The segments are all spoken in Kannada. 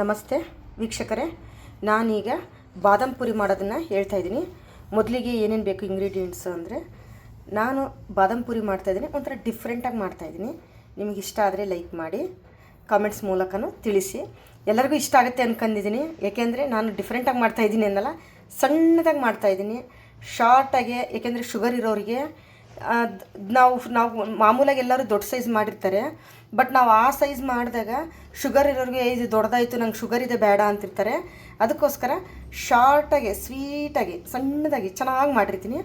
ನಮಸ್ತೆ ವೀಕ್ಷಕರೇ. ನಾನೀಗ ಬಾದಾಮ್ ಪುರಿ ಮಾಡೋದನ್ನು ಹೇಳ್ತಾ ಇದ್ದೀನಿ. ಮೊದಲಿಗೆ ಏನೇನು ಬೇಕು ಇಂಗ್ರೀಡಿಯೆಂಟ್ಸು ಅಂದರೆ, ನಾನು ಬಾದಾಮ್ ಪುರಿ ಮಾಡ್ತಾಯಿದ್ದೀನಿ ಒಂಥರ ಡಿಫ್ರೆಂಟಾಗಿ ಮಾಡ್ತಾಯಿದ್ದೀನಿ ನಿಮಗೆ ಇಷ್ಟ ಆದರೆ ಲೈಕ್ ಮಾಡಿ ಕಾಮೆಂಟ್ಸ್ ಮೂಲಕನೂ ತಿಳಿಸಿ. ಎಲ್ಲರಿಗೂ ಇಷ್ಟ ಆಗುತ್ತೆ ಅಂದ್ಕೊಂಡಿದ್ದೀನಿ ಏಕೆಂದರೆ ನಾನು ಡಿಫ್ರೆಂಟಾಗಿ ಮಾಡ್ತಾಯಿದ್ದೀನಿ ಅಂದಲ್ಲ ಸಣ್ಣದಾಗಿ ಮಾಡ್ತಾಯಿದ್ದೀನಿ ಶಾರ್ಟಾಗಿ ಏಕೆಂದರೆ ಶುಗರ್ ಇರೋರಿಗೆ ನಾವು ನಾವು ಮಾಮೂಲಾಗಿ ಎಲ್ಲರೂ ದೊಡ್ಡ ಸೈಜ್ ಮಾಡಿರ್ತಾರೆ. ಬಟ್ ನಾವು ಆ ಸೈಜ್ ಮಾಡಿದಾಗ ಶುಗರ್ ಇರೋರಿಗೆ ಇದು ದೊಡ್ಡದಾಯಿತು, ನಂಗೆ ಶುಗರ್ ಇದೆ ಬೇಡ ಅಂತಿರ್ತಾರೆ. ಅದಕ್ಕೋಸ್ಕರ ಶಾರ್ಟಾಗಿ ಸ್ವೀಟಾಗಿ ಸಣ್ಣದಾಗಿ ಚೆನ್ನಾಗಿ ಮಾಡಿರ್ತೀನಿ.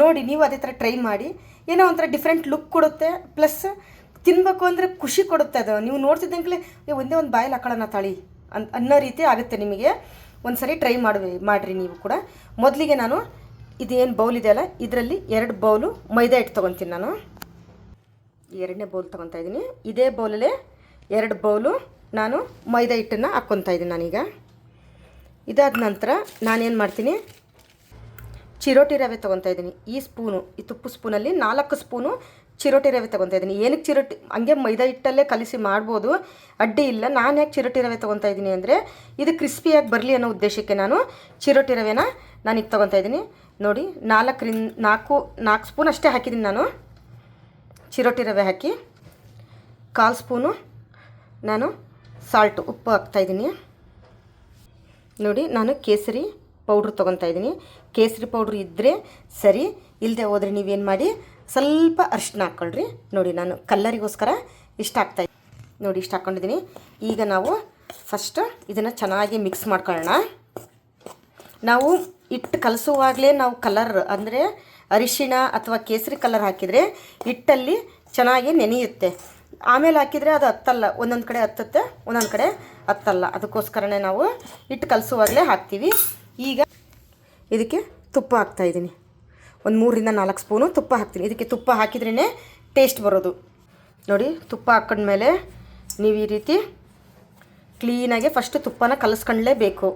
ನೋಡಿ, ನೀವು ಅದೇ ಥರ ಟ್ರೈ ಮಾಡಿ. ಏನೋ ಒಂಥರ ಡಿಫ್ರೆಂಟ್ ಲುಕ್ ಕೊಡುತ್ತೆ. ಪ್ಲಸ್ ತಿನ್ನಬೇಕು ಅಂದರೆ ಖುಷಿ ಕೊಡುತ್ತೆ ಅದು. ನೀವು ನೋಡ್ತಿದ್ದಂಗೆ ಒಂದೇ ಒಂದು ಬಾಯಲ್ಲಿ ಹಾಕೊಳ್ಳೋಣ ತಾಳಿ ಅನ್, ಅನ್ನೋ ರೀತಿ ಆಗುತ್ತೆ ನಿಮಗೆ. ಒಂದು ಸರಿ ಟ್ರೈ ಮಾಡುವೆ, ಮಾಡಿರಿ ನೀವು ಕೂಡ. ಮೊದಲಿಗೆ ನಾನು ಇದೇನು ಬೌಲ್ ಇದೆಯಲ್ಲ, ಇದರಲ್ಲಿ ಎರಡು ಬೌಲು ಮೈದಾ ಹಿಟ್ಟು ತೊಗೊತೀನಿ ನಾನು. ಎರಡನೇ ಬೌಲ್ ತೊಗೊತಾ ಇದ್ದೀನಿ. ಇದೇ ಬೌಲಲ್ಲೇ ಎರಡು ಬೌಲು ನಾನು ಮೈದಾ ಹಿಟ್ಟನ್ನು ಹಾಕ್ಕೊತಾ ಇದ್ದೀನಿ ನಾನೀಗ. ಇದಾದ ನಂತರ ನಾನೇನು ಮಾಡ್ತೀನಿ? ಚಿರೋಟಿ ರವೆ ತೊಗೊತಾ ಇದ್ದೀನಿ. ಈ ಸ್ಪೂನು ಈ ತುಪ್ಪು ಸ್ಪೂನಲ್ಲಿ ನಾಲ್ಕು ಸ್ಪೂನು ಚಿರೋಟಿ ರವೆ ತೊಗೊತಾ ಇದ್ದೀನಿ. ಏನಕ್ಕೆ ಚಿರೋಟಿ? ಹಂಗೆ ಮೈದಾ ಹಿಟ್ಟಲ್ಲೇ ಕಲಿಸಿ ಮಾಡ್ಬೋದು. ಅಡ್ಡಿ ಇಲ್ಲ. ನಾನು ಯಾಕೆ ಚಿರೋಟಿ ರವೆ ತೊಗೊತಾ ಇದ್ದೀನಿ ಅಂದರೆ, ಇದು ಕ್ರಿಸ್ಪಿಯಾಗಿ ಬರಲಿ ಅನ್ನೋ ಉದ್ದೇಶಕ್ಕೆ ನಾನು ಚಿರೋಟಿ ರವೆನ ನಾನೀಗ ತೊಗೊತಾ ಇದ್ದೀನಿ. ನೋಡಿ, ನಾಲ್ಕರಿಂದ ನಾಲ್ಕು ನಾಲ್ಕು ಸ್ಪೂನ್ ಅಷ್ಟೇ ಹಾಕಿದ್ದೀನಿ ನಾನು. ಚಿರೋಟಿ ರವೆ ಹಾಕಿ, ಕಾಲು ಸ್ಪೂನು ನಾನು ಸಾಲ್ಟು ಉಪ್ಪು ಹಾಕ್ತಾಯಿದ್ದೀನಿ ನೋಡಿ, ನಾನು ಕೇಸರಿ ಪೌಡ್ರ್ ತೊಗೊತಾ ಇದ್ದೀನಿ. ಕೇಸರಿ ಪೌಡ್ರ್ ಇದ್ದರೆ ಸರಿ ಇಲ್ಲದೆ ಹೋದರೆ ನೀವೇನು ಮಾಡಿ, ಸ್ವಲ್ಪ ಅರಿಶಿನ ಹಾಕ್ಕೊಳ್ರಿ. ನೋಡಿ, ನಾನು ಕಲ್ಲರಿಗೋಸ್ಕರ ಇಷ್ಟ ಹಾಕ್ತಾಯಿ ನೋಡಿ, ಇಷ್ಟ ಹಾಕ್ಕೊಂಡಿದ್ದೀನಿ ಈಗ ನಾವು ಫಸ್ಟ್ ಇದನ್ನು ಚೆನ್ನಾಗಿ ಮಿಕ್ಸ್ ಮಾಡ್ಕೊಳ್ಳೋಣ. ನಾವು ಇಟ್ಟು ಕಲಸುವಾಗಲೇ ನಾವು ಕಲರ್ ಅಂದರೆ ಅರಿಶಿಣ ಅಥವಾ ಕೇಸರಿ ಕಲರ್ ಹಾಕಿದರೆ ಹಿಟ್ಟಲ್ಲಿ ಚೆನ್ನಾಗಿ ನೆನೆಯುತ್ತೆ. ಆಮೇಲೆ ಹಾಕಿದರೆ ಅದು ಹತ್ತಲ್ಲ, ಒಂದೊಂದು ಕಡೆ ಹತ್ತುತ್ತೆ, ಒಂದೊಂದು ಕಡೆ ಹತ್ತಲ್ಲ. ಅದಕ್ಕೋಸ್ಕರನೇ ನಾವು ಹಿಟ್ಟು ಕಲಸುವಾಗಲೇ ಹಾಕ್ತೀವಿ. ಈಗ ಇದಕ್ಕೆ ತುಪ್ಪ ಹಾಕ್ತಾಯಿದ್ದೀನಿ ಒಂದು ಮೂರರಿಂದ ನಾಲ್ಕು ಸ್ಪೂನು ತುಪ್ಪ ಹಾಕ್ತೀನಿ. ಇದಕ್ಕೆ ತುಪ್ಪ ಹಾಕಿದ್ರೇ ಟೇಸ್ಟ್ ಬರೋದು. ನೋಡಿ, ತುಪ್ಪ ಹಾಕೊಂಡ್ಮೇಲೆ ನೀವು ಈ ರೀತಿ ಕ್ಲೀನಾಗಿ ಫಸ್ಟು ತುಪ್ಪನ ಕಲಿಸ್ಕೊಳ್ಳೇಬೇಕು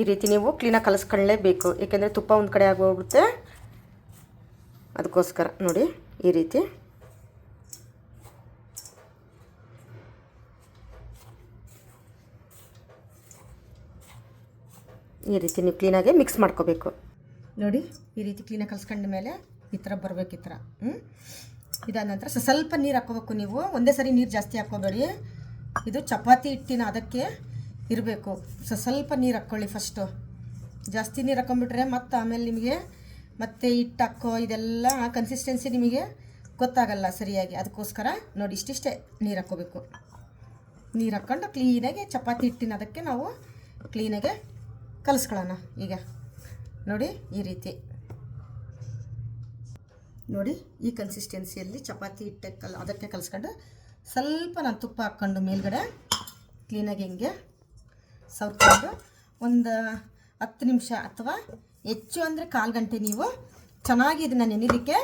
ಈ ರೀತಿ ನೀವು ಕ್ಲೀನಾಗಿ ಕಲಿಸ್ಕೊಳ್ಳೇಬೇಕು ಏಕೆಂದರೆ ತುಪ್ಪ ಒಂದು ಕಡೆ ಆಗೋಗ್ಬಿಡುತ್ತೆ. ಅದಕ್ಕೋಸ್ಕರ ನೋಡಿ ಈ ರೀತಿ. ಈ ರೀತಿ ನೀವು ಕ್ಲೀನಾಗಿ ಮಿಕ್ಸ್ ಮಾಡ್ಕೋಬೇಕು. ನೋಡಿ, ಈ ರೀತಿ ಕ್ಲೀನಾಗಿ ಕಲಿಸ್ಕೊಂಡ ಮೇಲೆ ಈ ಥರ ಬರಬೇಕು ಈ ಥರ. ಹ್ಞೂ ಇದಾದ ನಂತರ ಸ್ವಲ್ಪ ನೀರು ಹಾಕೋಬೇಕು ನೀವು. ಒಂದೇ ಸರಿ ನೀರು ಜಾಸ್ತಿ ಹಾಕೋಬೇಡಿ ಇದು ಚಪಾತಿ ಹಿಟ್ಟಿನ ಅದಕ್ಕೆ ಇರಬೇಕು. ಸ್ವಲ್ಪ ನೀರು ಹಾಕ್ಕೊಳ್ಳಿ ಫಸ್ಟು ಜಾಸ್ತಿ ನೀರು ಹಾಕೊಂಬಿಟ್ರೆ ಮತ್ತು ಆಮೇಲೆ ನಿಮಗೆ ಮತ್ತೆ ಹಾಕೋ ಇದೆಲ್ಲ ಕನ್ಸಿಸ್ಟೆನ್ಸಿ ನಿಮಗೆ ಗೊತ್ತಾಗಲ್ಲ ಸರಿಯಾಗಿ. ಅದಕ್ಕೋಸ್ಕರ ನೋಡಿ ಇಷ್ಟಿಷ್ಟೇ ನೀರು ಹಾಕ್ಕೋಬೇಕು. ನೀರು ಹಾಕ್ಕೊಂಡು ಕ್ಲೀನಾಗಿ ಚಪಾತಿ ಹಿಟ್ಟಿನ ಅದಕ್ಕೆ ನಾವು ಕ್ಲೀನಾಗೆ ಕಲಿಸ್ಕೊಳ್ಳೋಣ. ಈಗ ನೋಡಿ ಈ ರೀತಿ. ನೋಡಿ ಈ ಕನ್ಸಿಸ್ಟೆನ್ಸಿಯಲ್ಲಿ ಚಪಾತಿ ಹಿಟ್ಟೆ ಕಲ್, ಅದಕ್ಕೆ ಕಲಿಸ್ಕೊಂಡು ಸ್ವಲ್ಪ ನಾನು ತುಪ್ಪ ಹಾಕ್ಕೊಂಡು ಮೇಲ್ಗಡೆ ಕ್ಲೀನಾಗಿ ಹಿಂಗೆ ಸವರ್ಕೊಂಡು ಒಂದು ಹತ್ತು ನಿಮಿಷ ಅಥವಾ ಹೆಚ್ಚು ಅಂದರೆ ಕಾಲು ಗಂಟೆ ನೀವು ಚೆನ್ನಾಗಿ ಇದನ್ನು ನೆನೆಲಿಕ್ಕೆ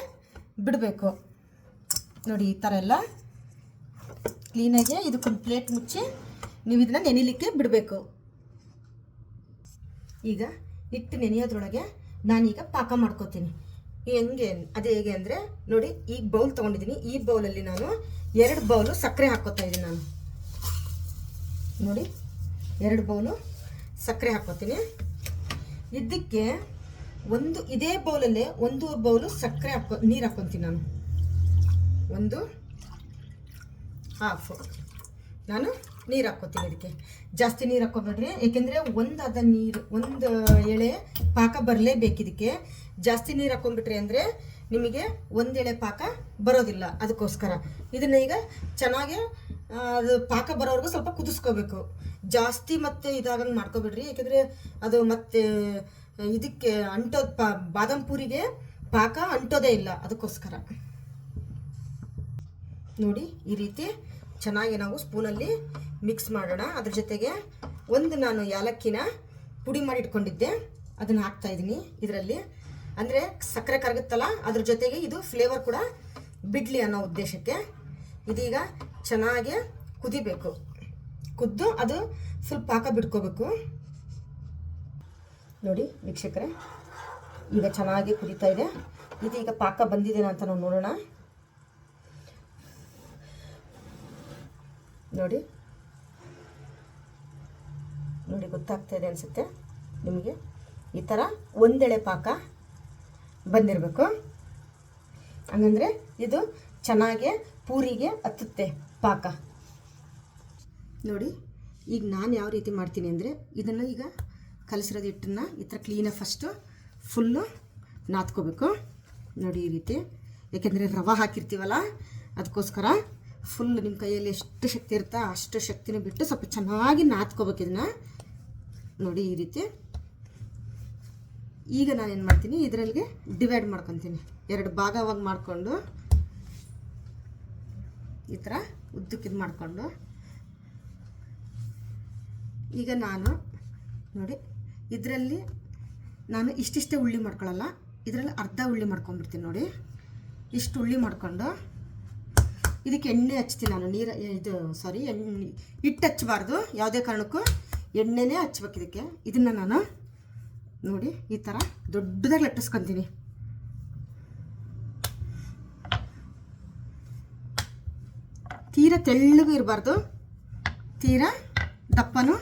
ಬಿಡಬೇಕು. ನೋಡಿ, ಈ ಥರ ಎಲ್ಲ ಕ್ಲೀನಾಗಿ ಇದಕ್ಕೊಂದು ಪ್ಲೇಟ್ ಮುಚ್ಚಿ ನೀವು ಇದನ್ನು ನೆನೆಲಿಕ್ಕೆ ಬಿಡಬೇಕು. ಈಗ ಹಿಟ್ಟು ನೆನೆಯೋದ್ರೊಳಗೆ ನಾನೀಗ ಪಾಕ ಮಾಡ್ಕೋತೀನಿ. ಹೆಂಗೆ ಅದೇ ಹೇಗೆ ಅಂದರೆ ನೋಡಿ, ಈಗ ಬೌಲ್ ತೊಗೊಂಡಿದ್ದೀನಿ ಈ ಬೌಲಲ್ಲಿ ನಾನು ಎರಡು ಬೌಲು ಸಕ್ಕರೆ ಹಾಕ್ಕೋತಾ ಇದ್ದೀನಿ ನಾನು. ನೋಡಿ, ಎರಡು ಬೌಲು ಸಕ್ಕರೆ ಹಾಕ್ಕೋತೀನಿ. ಇದಕ್ಕೆ ಒಂದು ಇದೇ ಬೌಲಲ್ಲೇ ಒಂದು ಬೌಲು ಸಕ್ಕರೆ ಹಾಕೋ, ನೀರು ಹಾಕ್ಕೊತೀನಿ ನಾನು. ಒಂದು ಹಾಫು. ನಾನು ನೀರು ಹಾಕ್ಕೋತೀನಿ ಇದಕ್ಕೆ. ಜಾಸ್ತಿ ನೀರು ಹಾಕ್ಕೊಬೇಡ್ರಿ ಏಕೆಂದರೆ ಒಂದು ಅದ ನೀರು, ಒಂದು ಎಳೆ ಪಾಕ ಬರಲೇಬೇಕು ಇದಕ್ಕೆ. ಜಾಸ್ತಿ ನೀರು ಹಾಕ್ಕೊಂಡ್ಬಿಟ್ರಿ ಅಂದರೆ ನಿಮಗೆ ಒಂದು ಎಳೆ ಪಾಕ ಬರೋದಿಲ್ಲ ಅದಕ್ಕೋಸ್ಕರ. ಇದನ್ನ ಈಗ ಚೆನ್ನಾಗಿ ಅದು ಪಾಕ ಬರೋವರೆಗೂ ಸ್ವಲ್ಪ ಕುದಿಸ್ಕೋಬೇಕು. ಜಾಸ್ತಿ ಮತ್ತೆ ಇದಾಗಂಗೆ ಮಾಡ್ಕೊಬಿಡ್ರಿ. ಯಾಕೆಂದರೆ ಅದು ಮತ್ತೆ, ಇದಕ್ಕೆ ಅಂಟೋದು ಪಾ, ಬಾದಾಮ್ ಪೂರಿಗೆ ಪಾಕ ಅಂಟೋದೇ ಇಲ್ಲ. ಅದಕ್ಕೋಸ್ಕರ. ನೋಡಿ, ಈ ರೀತಿ ಚೆನ್ನಾಗಿ ನಾವು ಸ್ಪೂನಲ್ಲಿ ಮಿಕ್ಸ್ ಮಾಡೋಣ. ಅದ್ರ ಜೊತೆಗೆ ಒಂದು ನಾನು ಯಾಲಕ್ಕಿನ ಪುಡಿ ಮಾಡಿ ಇಟ್ಕೊಂಡಿದ್ದೆ. ಅದನ್ನು ಹಾಕ್ತಾ ಇದ್ದೀನಿ ಇದರಲ್ಲಿ. ಅಂದರೆ ಸಕ್ಕರೆ ಕರಗುತ್ತಲ್ಲ, ಅದ್ರ ಜೊತೆಗೆ ಇದು ಫ್ಲೇವರ್ ಕೂಡ ಬಿಡಲಿ ಅನ್ನೋ ಉದ್ದೇಶಕ್ಕೆ ಇದೀಗ ಚೆನ್ನಾಗಿ ಕುದಿಬೇಕು. ಕುದ್ದು ಅದು ಸ್ವಲ್ಪ ಪಾಕ ಬಿಟ್ಕೋಬೇಕು. ನೋಡಿ ವೀಕ್ಷಕರೇ, ಈಗ ಚೆನ್ನಾಗಿ ಕುದೀತಾ ಇದೆ. ಇದು ಈಗ ಪಾಕ ಬಂದಿದೆನಾ ಅಂತ ನಾವು ನೋಡೋಣ. ನೋಡಿ. ನೋಡಿ ಗೊತ್ತಾಗ್ತಾ ಇದೆ ಅನಿಸುತ್ತೆ ನಿಮಗೆ. ಈ ಥರ ಒಂದೆಳೆ ಪಾಕ ಬಂದಿರಬೇಕು. ಹಂಗಂದರೆ ಇದು ಚೆನ್ನಾಗೆ ಪೂರಿಗೆ ಹತ್ತುತ್ತೆ ಪಾಕ. ನೋಡಿ, ಈಗ ನಾನು ಯಾವ ರೀತಿ ಮಾಡ್ತೀನಿ ಅಂದರೆ ಇದನ್ನು ಈಗ ಕಲಸಿರೋದು ಹಿಟ್ಟನ್ನು ಈ ಥರ ಕ್ಲೀನಾಗಿ ಫಸ್ಟು ಫುಲ್ಲು ನಾದ್ಕೋಬೇಕು. ನೋಡಿ ಈ ರೀತಿ. ಯಾಕೆಂದರೆ ರವೆ ಹಾಕಿರ್ತೀವಲ್ಲ, ಅದಕ್ಕೋಸ್ಕರ ಫುಲ್ ನಿಮ್ಮ ಕೈಯಲ್ಲಿ ಎಷ್ಟು ಶಕ್ತಿ ಇರುತ್ತಾ ಅಷ್ಟು ಶಕ್ತಿನೂ ಬಿಟ್ಟು ಸ್ವಲ್ಪ ಚೆನ್ನಾಗಿ ನಾದ್ಕೋಬೇಕು ಇದನ್ನು. ನೋಡಿ ಈ ರೀತಿ. ಈಗ ನಾನೇನು ಮಾಡ್ತೀನಿ ಇದರಲ್ಲಿ ಡಿವೈಡ್ ಮಾಡ್ಕೊತೀನಿ. ಎರಡು ಭಾಗವಾಗಿ ಮಾಡಿಕೊಂಡು ಈ ಥರ ಉದ್ದಕ್ಕೆ ಇದು ಮಾಡಿಕೊಂಡು ಈಗ ನಾನು, ನೋಡಿ, ಇದರಲ್ಲಿ ನಾನು ಇಷ್ಟಿಷ್ಟೇ ಉಳ್ಳಿ ಮಾಡ್ಕೊಳ್ಳಲ್ಲ ಇದರಲ್ಲಿ ಅರ್ಧ ಉಳ್ಳಿ ಮಾಡ್ಕೊಂಡ್ಬಿಡ್ತೀನಿ ನೋಡಿ. ಇಷ್ಟು ಉಳ್ಳಿ ಮಾಡ್ಕೊಂಡು ಇದಕ್ಕೆ ಎಣ್ಣೆ ಹಚ್ತೀನಿ ನಾನು, ನೀರು ಇದು ಸಾರಿ ಎಣ್ಣೆ, ಹಿಟ್ಟು ಹಚ್ಚಬಾರ್ದು ಯಾವುದೇ ಕಾರಣಕ್ಕೂ. ಎಣ್ಣೆನೇ ಹಚ್ಬೇಕು ಇದಕ್ಕೆ. ಇದನ್ನು ನಾನು ನೋಡಿ, ಈ ಥರ ದೊಡ್ಡದಾಗಿ ಲಟ್ಟಿಸ್ಕೊತೀನಿ. ತೀರ ತೆಳ್ಳಗೂ ಇರಬಾರ್ದು. ತೀರಾ ದಪ್ಪನೂ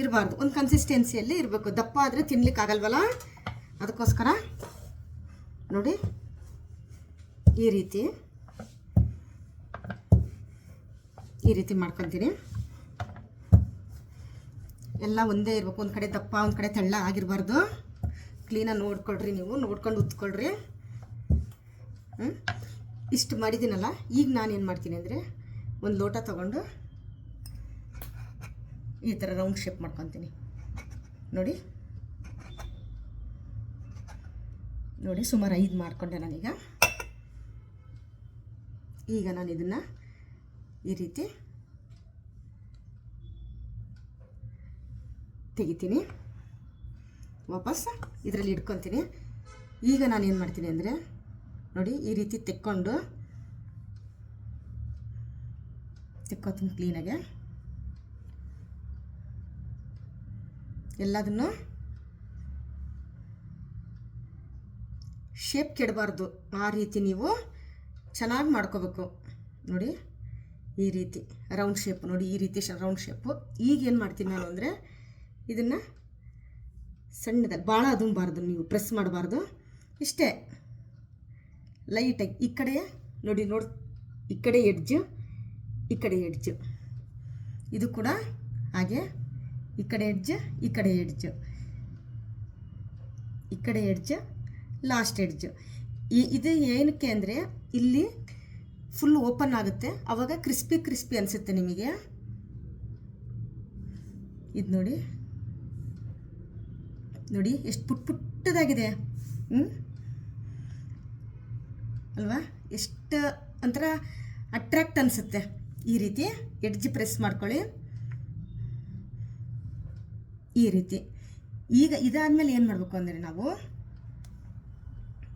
ಇರಬಾರ್ದು. ಒಂದು ಕನ್ಸಿಸ್ಟೆನ್ಸಿಯಲ್ಲಿ ಇರಬೇಕು. ದಪ್ಪ ಆದರೆ ತಿನ್ಲಿಕ್ಕೆ ಆಗಲ್ವಲ್ಲ? ಅದಕ್ಕೋಸ್ಕರ ನೋಡಿ ಈ ರೀತಿ. ಈ ರೀತಿ ಮಾಡ್ಕೊತೀನಿ. ಎಲ್ಲ ಒಂದೇ ಇರಬೇಕು. ಒಂದು ಕಡೆ ದಪ್ಪ, ಒಂದು ಕಡೆ ತೆಳ್ಳ ಆಗಿರಬಾರ್ದು. ಕ್ಲೀನಾಗಿ ನೋಡ್ಕೊಳ್ರಿ ನೀವು. ನೋಡ್ಕೊಂಡು ಉತ್ಕೊಳ್ರಿ? ಇಷ್ಟು ಮಾಡಿದ್ದೀನಲ್ಲ? ಈಗ ನಾನು ಏನು ಮಾಡ್ತೀನಿ ಅಂದರೆ, ಒಂದು ಲೋಟ ತಗೊಂಡು ಈ ಥರ ರೌಂಡ್ ಶೇಪ್ ಮಾಡ್ಕೊತೀನಿ. ನೋಡಿ. ನೋಡಿ, ಸುಮಾರು ಐದು ಮಾಡಿಕೊಂಡೆ ನಾನೀಗ. ಈಗ ನಾನು ಇದನ್ನು ಈ ರೀತಿ ತೆಗಿತೀನಿ. ವಾಪಸ್ ಇದರಲ್ಲಿ ಇಟ್ಕೊತೀನಿ. ಈಗ ನಾನು ಏನು ಮಾಡ್ತೀನಿ ಅಂದರೆ, ನೋಡಿ, ಈ ರೀತಿ ತೆಕ್ಕೊಂಡು, ತೆಕ್ಕೋತೀನಿ ಕ್ಲೀನಾಗೆ ಎಲ್ಲದನ್ನು ಶೇಪ್ ಕೆಡಬಾರ್ದು. ಆ ರೀತಿ ನೀವು ಚೆನ್ನಾಗಿ ಮಾಡ್ಕೋಬೇಕು. ನೋಡಿ, ಈ ರೀತಿ ರೌಂಡ್ ಶೇಪ್ ನೋಡಿ, ಈ ರೀತಿ ರೌಂಡ್ ಶೇಪು ಈಗ ಏನು ಮಾಡ್ತೀನಿ ನಾನು ಅಂದರೆ ಇದನ್ನು ಸಣ್ಣದಾಗಿ ಭಾಳ ಅದುಂಬಾರ್ದು ನೀವು ಪ್ರೆಸ್ ಮಾಡಬಾರ್ದು. ಇಷ್ಟೇ. ಲೈಟಾಗಿ ಈ ಕಡೆ ನೋಡಿ ನೋಡಿ, ಈ ಕಡೆ ಎಡ್ಜು ಈ ಕಡೆ ಎಡ್ಜು ಇದು ಕೂಡ ಹಾಗೆ ಈ ಕಡೆ ಎಡ್ಜ್, ಈ ಕಡೆ ಎಡ್ಜ್. ಈ ಕಡೆ ಎಡ್ಜ್, ಲಾಸ್ಟ್ ಎಡ್ಜ್. ಇದು ಏನಕ್ಕೆ ಅಂದರೆ ಇಲ್ಲಿ ಫುಲ್ ಓಪನ್ ಆಗುತ್ತೆ. ಆವಾಗ ಕ್ರಿಸ್ಪಿ ಕ್ರಿಸ್ಪಿ ಅನಿಸುತ್ತೆ ನಿಮಗೆ. ಇದು ನೋಡಿ. ನೋಡಿ, ಎಷ್ಟು ಪುಟ್ ಪುಟ್ಟದಾಗಿದೆ. ಹ್ಞೂ ಅಲ್ವಾ? ಎಷ್ಟು ಒಂಥರ ಅಟ್ರಾಕ್ಟ್ ಅನಿಸುತ್ತೆ. ಈ ರೀತಿ ಎಡ್ಜ್ ಪ್ರೆಸ್ ಮಾಡ್ಕೊಳ್ಳಿ. ಈ ರೀತಿ. ಈಗ ಇದಾದಮೇಲೆ ಏನು ಮಾಡಬೇಕು ಅಂದರೆ ನಾವು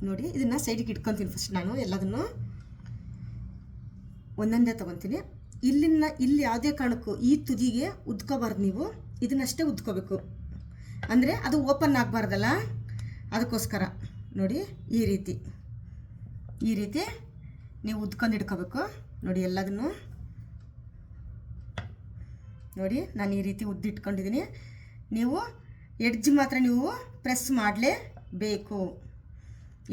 ನೋಡಿ ಇದನ್ನು ಸೈಡಿಗೆ ಇಟ್ಕೊತೀನಿ ಫಸ್ಟ್ ನಾನು ಎಲ್ಲದನ್ನು. ಒಂದೊಂದೇ ತೊಗೊತೀನಿ. ಇಲ್ಲಿನ ಇಲ್ಲಿ ಯಾವುದೇ ಕಾರಣಕ್ಕೂ ಈ ತುದಿಗೆ ಉದ್ಕೋಬಾರ್ದು ನೀವು. ಇದನ್ನಷ್ಟೇ ಉದ್ಕೋಬೇಕು. ಅಂದರೆ ಅದು ಓಪನ್ ಆಗಬಾರ್ದಲ್ಲ? ಅದಕ್ಕೋಸ್ಕರ. ನೋಡಿ ಈ ರೀತಿ. ಈ ರೀತಿ ನೀವು ಉದ್ಕೊಂಡು ಇಟ್ಕೋಬೇಕು. ನೋಡಿ ಎಲ್ಲದನ್ನು. ನೋಡಿ ನಾನು ಈ ರೀತಿ ಉದ್ದಿಟ್ಕೊಂಡಿದ್ದೀನಿ. ನೀವು ಎಡ್ಜ್ ಮಾತ್ರ ನೀವು ಪ್ರೆಸ್ ಮಾಡಲೇಬೇಕು.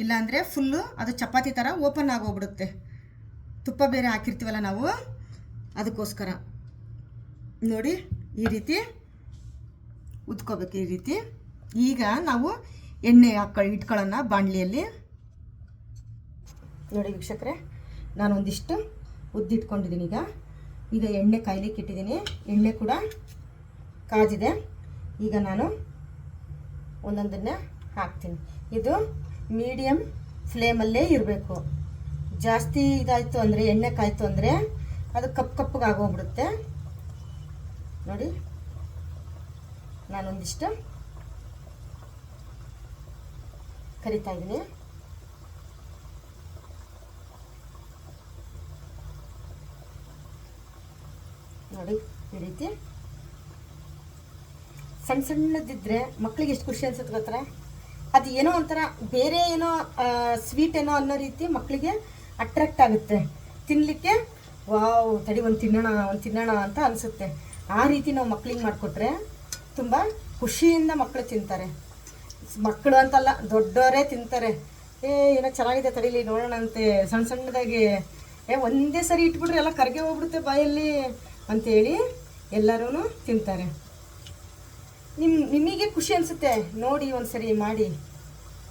ಇಲ್ಲಾಂದರೆ ಫುಲ್ಲು ಅದು ಚಪಾತಿ ಥರ ಓಪನ್ ಆಗೋಗ್ಬಿಡುತ್ತೆ. ತುಪ್ಪ ಬೇರೆ ಹಾಕಿರ್ತೀವಲ್ಲ ನಾವು, ಅದಕ್ಕೋಸ್ಕರ. ನೋಡಿ, ಈ ರೀತಿ ಉದ್ಕೋಬೇಕು ಈ ರೀತಿ. ಈಗ ನಾವು ಎಣ್ಣೆ ಹಾಕ ಇಟ್ಕೊಳ್ಳೋಣ ಬಾಣಲಿಯಲ್ಲಿ. ನೋಡಿ ವೀಕ್ಷಕರೇ, ನಾನು ಒಂದಿಷ್ಟು ಉದ್ದಿಟ್ಕೊಂಡಿದ್ದೀನಿ ಈಗ. ಈಗ ಎಣ್ಣೆ ಕಾಯ್ಲಿಕ್ಕೆ ಇಟ್ಟಿದ್ದೀನಿ ಎಣ್ಣೆ ಕೂಡ ಕಾದಿದೆ. ಈಗ ನಾನು ಒಂದೊಂದನ್ನ ಹಾಕ್ತೀನಿ. ಇದು ಮೀಡಿಯಮ್ ಫ್ಲೇಮಲ್ಲೇ ಇರಬೇಕು. ಜಾಸ್ತಿ ಇದಾಯಿತು ಅಂದರೆ, ಎಣ್ಣೆ ಕಾಯಿತು ಅಂದರೆ ಅದು ಕಪ್ಪು ಕಪ್ಪಗೆ ಆಗೋಗ್ಬಿಡುತ್ತೆ. ನೋಡಿ, ನಾನೊಂದಿಷ್ಟು ಕರಿತಾ ಇದ್ದೀನಿ. ನೋಡಿ, ಈ ರೀತಿ ಸಣ್ಣ ಸಣ್ಣದಿದ್ರೆ ಮಕ್ಕಳಿಗೆ ಎಷ್ಟು ಖುಷಿ ಅನ್ಸುತ್ತೆ ಗೊತ್ತರ ಅದು ಏನೋ ಒಂಥರ ಬೇರೆ ಏನೋ ಸ್ವೀಟ್ ಏನೋ ಅನ್ನೋ ರೀತಿ ಮಕ್ಕಳಿಗೆ ಅಟ್ರಾಕ್ಟ್ ಆಗುತ್ತೆ. ತಿನ್ನಲಿಕ್ಕೆ ವಾವ್, ತಡಿ ಒಂದು ತಿನ್ನೋಣ ಒಂದು ತಿನ್ನೋಣ ಅಂತ ಅನಿಸುತ್ತೆ. ಆ ರೀತಿ ನಾವು ಮಕ್ಳಿಗೆ ಮಾಡಿಕೊಟ್ರೆ ತುಂಬ ಖುಷಿಯಿಂದ ಮಕ್ಕಳು ತಿಂತಾರೆ. ಮಕ್ಕಳು ಅಂತಲ್ಲ, ದೊಡ್ಡವರೇ ತಿಂತಾರೆ. ಏ, ಏನೋ ಚೆನ್ನಾಗಿದೆ ತಡೀಲಿ ನೋಡೋಣ ಅಂತೆ. ಸಣ್ಣ ಸಣ್ಣದಾಗಿ, ಏ, ಒಂದೇ ಸರಿ ಇಟ್ಬಿಟ್ರೆ ಎಲ್ಲ ಕರ್ಗೆ ಹೋಗ್ಬಿಡುತ್ತೆ ಬಾಯಲ್ಲಿ ಅಂತೇಳಿ ಎಲ್ಲರೂ ತಿಂತಾರೆ. ನಿಮ್ಮ ನಿಮಗೆ ಖುಷಿ ಅನಿಸುತ್ತೆ? ನೋಡಿ, ಒಂದ್ಸರಿ ಮಾಡಿ.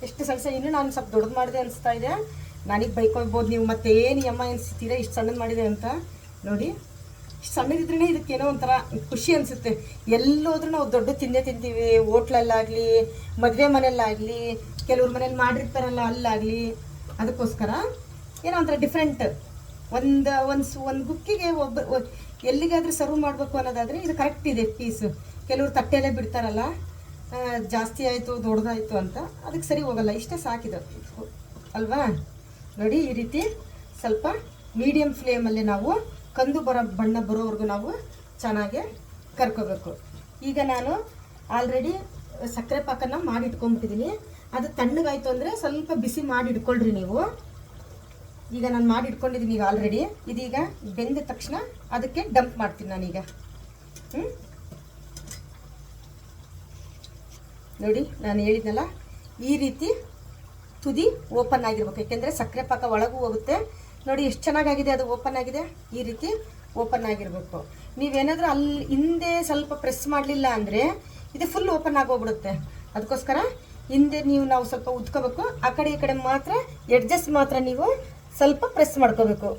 ಎಷ್ಟು ಸಣ್ಣ ಸಣ್ಣ, ಇನ್ನೂ ನಾನು ಸ್ವಲ್ಪ ದೊಡ್ಡದು ಮಾಡಿದೆ ಅನಿಸ್ತಾ ಇದೆ. ನನಗೆ ಬೈಕೊಳ್ಬೋದು ನೀವು, ಮತ್ತೆ ಏನು ಅಮ್ಮ ಎನ್ಸ್ತೀರಾ ಇಷ್ಟು ಸಣ್ಣದು ಮಾಡಿದೆ ಅಂತ. ನೋಡಿ, ಇಷ್ಟು ಸಣ್ಣದಿದ್ರೇ ಇದಕ್ಕೇನೋ ಒಂಥರ ಖುಷಿ ಅನಿಸುತ್ತೆ. ಎಲ್ಲೋದ್ರೂ ನಾವು ದೊಡ್ಡ ತಿಂದೇ ತಿಂತೀವಿ. ಹೋಟ್ಲಲ್ಲಾಗಲಿ, ಮದುವೆ ಮನೆಯಲ್ಲಾಗಲಿ ಕೆಲವ್ರ ಮನೇಲಿ ಮಾಡಿರ್ತಾರಲ್ಲ, ಅಲ್ಲಾಗಲಿ. ಅದಕ್ಕೋಸ್ಕರ ಏನೋ ಒಂಥರ ಡಿಫ್ರೆಂಟ್ ಒಂದು ಒಂದು ಒಂದು ಗುಕ್ಕಿಗೆ ಒಬ್ಬ ಎಲ್ಲಿಗಾದ್ರೂ ಸರ್ವ್ ಮಾಡಬೇಕು ಅನ್ನೋದಾದರೆ ಇದು ಕರೆಕ್ಟ್ ಇದೆ ಪೀಸು ಕೆಲವರು ತಟ್ಟೆಯಲ್ಲೇ ಬಿಡ್ತಾರಲ್ಲ ಜಾಸ್ತಿ ಆಯಿತು, ದೊಡ್ಡದಾಯಿತು ಅಂತ, ಅದಕ್ಕೆ ಸರಿ ಹೋಗಲ್ಲ, ಇಷ್ಟೇ ಸಾಕಿದೆ ಅಲ್ವಾ? ನೋಡಿ, ಈ ರೀತಿ ಸ್ವಲ್ಪ ಮೀಡಿಯಮ್ ಫ್ಲೇಮಲ್ಲಿ ನಾವು ಕಂದು ಬರೋ, ಬಣ್ಣ ಬರೋವರೆಗೂ ನಾವು ಚೆನ್ನಾಗಿ ಕರ್ಕೋಬೇಕು. ಈಗ ನಾನು ಆಲ್ರೆಡಿ ಸಕ್ಕರೆ ಪಾಕನ ಮಾಡಿ ಇಟ್ಕೊಂಡ್ಬಿಟ್ಟಿದ್ದೀನಿ ಅದು ತಣ್ಣಗಾಯಿತು ಅಂದರೆ ಸ್ವಲ್ಪ ಬಿಸಿ ಮಾಡಿ ಇಟ್ಕೊಳ್ರಿ ನೀವು. ಈಗ ನಾನು ಮಾಡಿ ಇಟ್ಕೊಂಡಿದ್ದೀನಿ ಈಗ ಆಲ್ರೆಡಿ ಇದೀಗ ಬೆಂದ ತಕ್ಷಣ ಅದಕ್ಕೆ ಡಂಪ್ ಮಾಡ್ತೀನಿ ನಾನೀಗ. ಹ್ಞೂ ನೋಡಿ, ನಾನು ಹೇಳಿದ್ನಲ್ಲ, ಈ ರೀತಿ ತುದಿ ಓಪನ್ ಆಗಿರ್ಬೇಕು. ಯಾಕೆಂದರೆ ಸಕ್ಕರೆ ಪಾಕ ಒಳಗೂ ಹೋಗುತ್ತೆ. ನೋಡಿ, ಎಷ್ಟು ಚೆನ್ನಾಗಾಗಿದೆ ಅದು ಓಪನ್ ಆಗಿದೆ. ಈ ರೀತಿ ಓಪನ್ ಆಗಿರಬೇಕು. ನೀವೇನಾದರೂ ಅಲ್ಲಿ ಹಿಂದೆ ಸ್ವಲ್ಪ ಪ್ರೆಸ್ ಮಾಡಲಿಲ್ಲ ಅಂದರೆ ಇದು ಫುಲ್ ಓಪನ್ ಆಗೋಗ್ಬಿಡುತ್ತೆ. ಅದಕ್ಕೋಸ್ಕರ ಹಿಂದೆ ನೀವು ನಾವು ಸ್ವಲ್ಪ ಉದ್ಕೋಬೇಕು. ಆ ಕಡೆ ಈ ಕಡೆ ಮಾತ್ರ ಎಡ್ಜಸ್ಟ್ ಮಾತ್ರ ನೀವು ಸ್ವಲ್ಪ ಪ್ರೆಸ್ ಮಾಡ್ಕೋಬೇಕು.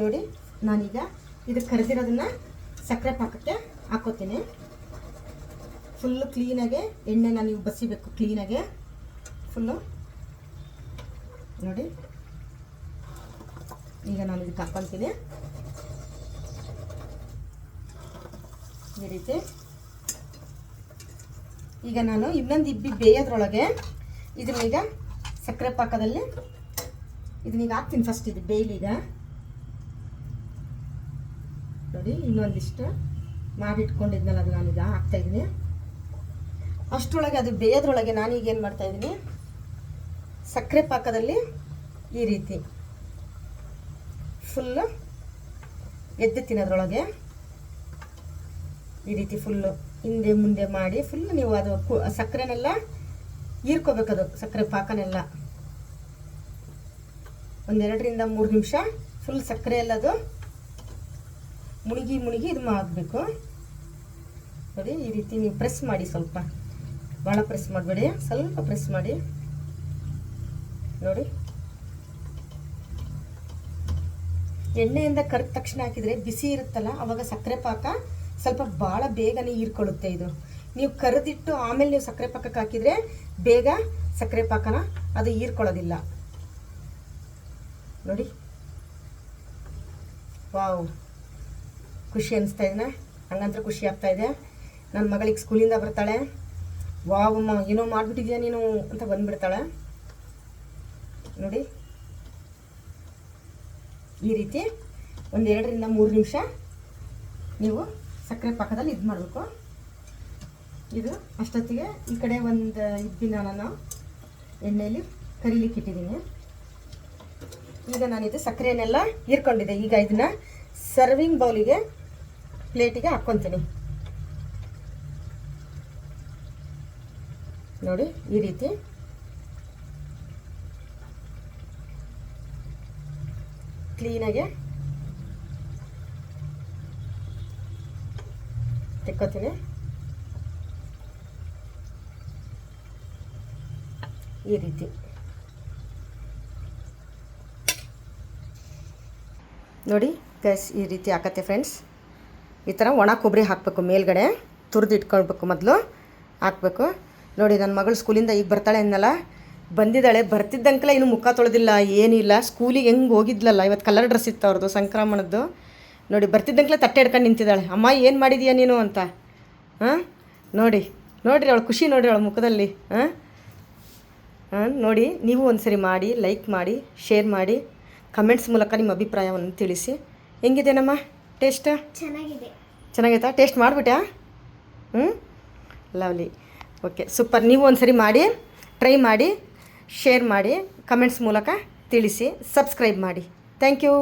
ನೋಡಿ, ನಾನೀಗ ಇದು ಕರೆದಿರೋದನ್ನು ಸಕ್ಕರೆ ಪಾಕಕ್ಕೆ ಹಾಕೋತೀನಿ. ಫುಲ್ಲು ಕ್ಲೀನಾಗೆ ಎಣ್ಣೆನ ನೀವು ಬಸಿಬೇಕು ಕ್ಲೀನಾಗೆ ಫುಲ್ಲು ನೋಡಿ. ಈಗ ನಾನು ಇದಕ್ಕೆ ಹಾಕೊಳ್ತೀನಿ. ಈ ರೀತಿ. ಈಗ ನಾನು ಇನ್ನೊಂದು ಇಬ್ಬಿ ಬೇಯೋದ್ರೊಳಗೆ ಇದನ್ನೀಗ ಸಕ್ಕರೆ ಪಾಕದಲ್ಲಿ ಇದನ್ನೀಗ ಹಾಕ್ತೀನಿ ಫಸ್ಟ್ ಇದು ಬೇಯ್ಲೀಗ ನೋಡಿ, ಇನ್ನೊಂದಿಷ್ಟು. ಮಾಡಿಟ್ಕೊಂಡಿದ್ನಲ್ಲ ಅದು ನಾನೀಗ ಹಾಕ್ತಾಯಿದ್ದೀನಿ ಅಷ್ಟರೊಳಗೆ ಅದು ಬೇಯೋದ್ರೊಳಗೆ ಏನು ಮಾಡ್ತಾಯಿದ್ದೀನಿ ಸಕ್ಕರೆ ಪಾಕದಲ್ಲಿ ಈ ರೀತಿ ಫುಲ್ಲು ಎದ್ದು ತಿನ್ನೋದ್ರೊಳಗೆ ಈ ರೀತಿ ಫುಲ್ಲು ಹಿಂದೆ ಮುಂದೆ ಮಾಡಿ ಫುಲ್ ನೀವು ಅದು ಸಕ್ಕರೆನೆಲ್ಲ ಹೀರ್ಕೋಬೇಕದು ಸಕ್ಕರೆ ಪಾಕನೆಲ್ಲ. ಒಂದೆರಡರಿಂದ ಮೂರು ನಿಮಿಷ ಫುಲ್ ಸಕ್ಕರೆ ಎಲ್ಲದು ಮುಳುಗಿ ಮುಳುಗಿ ಇದು ಮಾಡಬೇಕು ನೋಡಿ, ಈ ರೀತಿ ನೀವು ಪ್ರೆಸ್ ಮಾಡಿ ಸ್ವಲ್ಪ. ಭಾಳ ಪ್ರೆಸ್ ಮಾಡಬೇಡಿ, ಸ್ವಲ್ಪ ಪ್ರೆಸ್ ಮಾಡಿ. ನೋಡಿ. ಎಣ್ಣೆಯಿಂದ ಕರೆದ ತಕ್ಷಣ ಹಾಕಿದರೆ ಬಿಸಿ ಇರುತ್ತಲ್ಲ, ಅವಾಗ ಸಕ್ಕರೆ ಪಾಕ ಸ್ವಲ್ಪ ಭಾಳ ಬೇಗನೆ ಹೀರ್ಕೊಳ್ಳುತ್ತೆ ಇದು. ನೀವು ಕರೆದಿಟ್ಟು ಆಮೇಲೆ ನೀವು ಸಕ್ಕರೆ ಪಾಕಕ್ಕೆ ಹಾಕಿದರೆ ಬೇಗ ಸಕ್ಕರೆ ಪಾಕನ ಅದು ಹೀರ್ಕೊಳ್ಳೋದಿಲ್ಲ. ನೋಡಿ. ವಾವ್. ಖುಷಿ ಅನಿಸ್ತಾ ಇದನ್ನ ಹಂಗಂತ ಖುಷಿ ಆಗ್ತಾ ಇದೆ. ನನ್ನ ಮಗಳಿಗೆ ಸ್ಕೂಲಿಂದ ಬರ್ತಾಳೆ. ವಾವ್ ಅಮ್ಮ ಏನೋ ಮಾಡಿಬಿಟ್ಟಿದ್ಯಾ ನೀನು ಅಂತ ಬಂದ್ಬಿಡ್ತಾಳೆ. ನೋಡಿ. ಈ ರೀತಿ ಒಂದೆರಡರಿಂದ ಮೂರು ನಿಮಿಷ ನೀವು ಸಕ್ಕರೆ ಪಾಕದಲ್ಲಿ ಇದು ಮಾಡಬೇಕು. ಇದು ಅಷ್ಟೊತ್ತಿಗೆ ಈ ಕಡೆ ಒಂದು ಇದ್ದಿನ ನಾನು ಎಣ್ಣೆಯಲ್ಲಿ ಕರಿಲಿಕ್ಕೆ ಇಟ್ಟಿದ್ದೀನಿ. ಈಗ ನಾನಿದು ಸಕ್ಕರೆನೆಲ್ಲ ಹೀರ್ಕೊಂಡಿದ್ದೆ. ಈಗ ಇದನ್ನ ಸರ್ವಿಂಗ್ ಬೌಲಿಗೆ ಪ್ಲೇಟಿಗೆ ಹಾಕ್ಕೊತೀನಿ. ನೋಡಿ ಈ ರೀತಿ. ಕ್ಲೀನಾಗೆ ತೆಕ್ಕೋತೀನಿ. ಈ ರೀತಿ. ನೋಡಿ ಗೈಸ್ ಈ ರೀತಿ ಹಾಕತ್ತೆ ಫ್ರೆಂಡ್ಸ್ ಈ ಥರ ಒಣ ಕೊಬ್ಬರಿ ಹಾಕಬೇಕು ಮೇಲ್ಗಡೆ, ತುರಿದು ಇಟ್ಕೊಳ್ಬೇಕು ಮೊದಲು. ಹಾಕಬೇಕು. ನೋಡಿ ನನ್ನ ಮಗಳು ಸ್ಕೂಲಿಂದ ಈಗ ಬರ್ತಾಳೆ ಅನ್ನಲ್ಲ. ಬಂದಿದ್ದಾಳೆ ಬರ್ತಿದ್ದಂಕಲ ಇನ್ನು ಮುಖ ತೊಳೆದಿಲ್ಲ ಏನಿಲ್ಲ. ಸ್ಕೂಲಿಗೆ ಹೆಂಗೆ ಹೋಗಿದ್ಲಲ್ಲ ಇವತ್ತು ಕಲರ್ ಡ್ರೆಸ್ ಇತ್ತು ಅವ್ರದ್ದು ಸಂಕ್ರಮಣದ್ದು. ನೋಡಿ ಬರ್ತಿದ್ದಂಕಲೇ ತಟ್ಟೆ ಹಿಡ್ಕೊಂಡು ನಿಂತಿದ್ದಾಳೆ. ಅಮ್ಮ ಏನು ಮಾಡಿದೀಯ ನೀನು ಅಂತ? ಹಾಂ? ನೋಡಿ ನೋಡಿರಿ ಅವಳು ಖುಷಿ ನೋಡಿರಿ ಅವಳ ಮುಖದಲ್ಲಿ. ಹಾಂ? ಹಾಂ? ನೋಡಿ ನೀವು ಒಂದ್ಸರಿ ಮಾಡಿ ಲೈಕ್ ಮಾಡಿ ಶೇರ್ ಮಾಡಿ ಕಮೆಂಟ್ಸ್ ಮೂಲಕ ನಿಮ್ಮ ಅಭಿಪ್ರಾಯವನ್ನು ತಿಳಿಸಿ. ಹೆಂಗಿದೆನಮ್ಮ? ಟೇಸ್ಟ್ ಚೆನ್ನಾಗಿದೆ. ಚೆನ್ನಾಗೈತಾ? ಟೇಸ್ಟ್ ಮಾಡಿಬಿಟ್ಯಾ? ಹ್ಞೂ ಲವ್ಲಿ ಓಕೆ ಸೂಪರ್ ನೀವು ಒಂದ್ಸರಿ ಮಾಡಿ ಟ್ರೈ ಮಾಡಿ ಶೇರ್ ಮಾಡಿ ಕಮೆಂಟ್ಸ್ ಮೂಲಕ ತಿಳಿಸಿ ಸಬ್ಸ್ಕ್ರೈಬ್ ಮಾಡಿ. Thank you